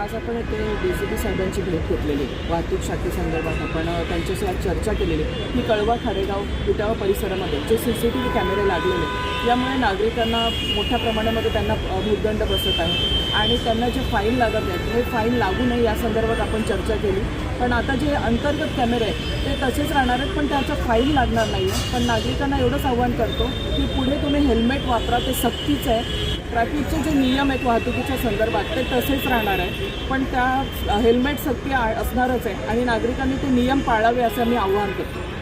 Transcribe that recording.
आज आपण ते डी सी पी साहेबांची भेट घेतलेली. वाहतूक शाखेसंदर्भात आपण अ, त्यांच्याशी आज चर्चा केलेली. की कळवा खारेगाव विटावा परिसरामध्ये जे सी सी टी व्ही कॅमेरे लागलेले यामुळे नागरिकांना मोठ्या प्रमाणामध्ये त्यांना भूदंड बसत आहे. आणि त्यांना जे फाईन लागत आहेत हे फाईन लागू नये या संदर्भात आपण चर्चा केली. पण आता जे अंतर्गत कॅमेरे आहेत ते तसेच राहणार आहेत पण त्याचा फाईन लागणार नाही आहे पण नागरिकांना एवढंच आव्हान करतो की पुढे तुम्ही हेल्मेट वापरा ते सक्तीचं आहे. ट्रॅफिकचे जे नियम आहेत वाहतुकीच्या संदर्भात ते तसेच राहणार आहे पण त्या हेल्मेट सक्ती आ- असणारच आहे आणि नागरिकांनी ते नियम पाळावे असं मी आव्हान करतो.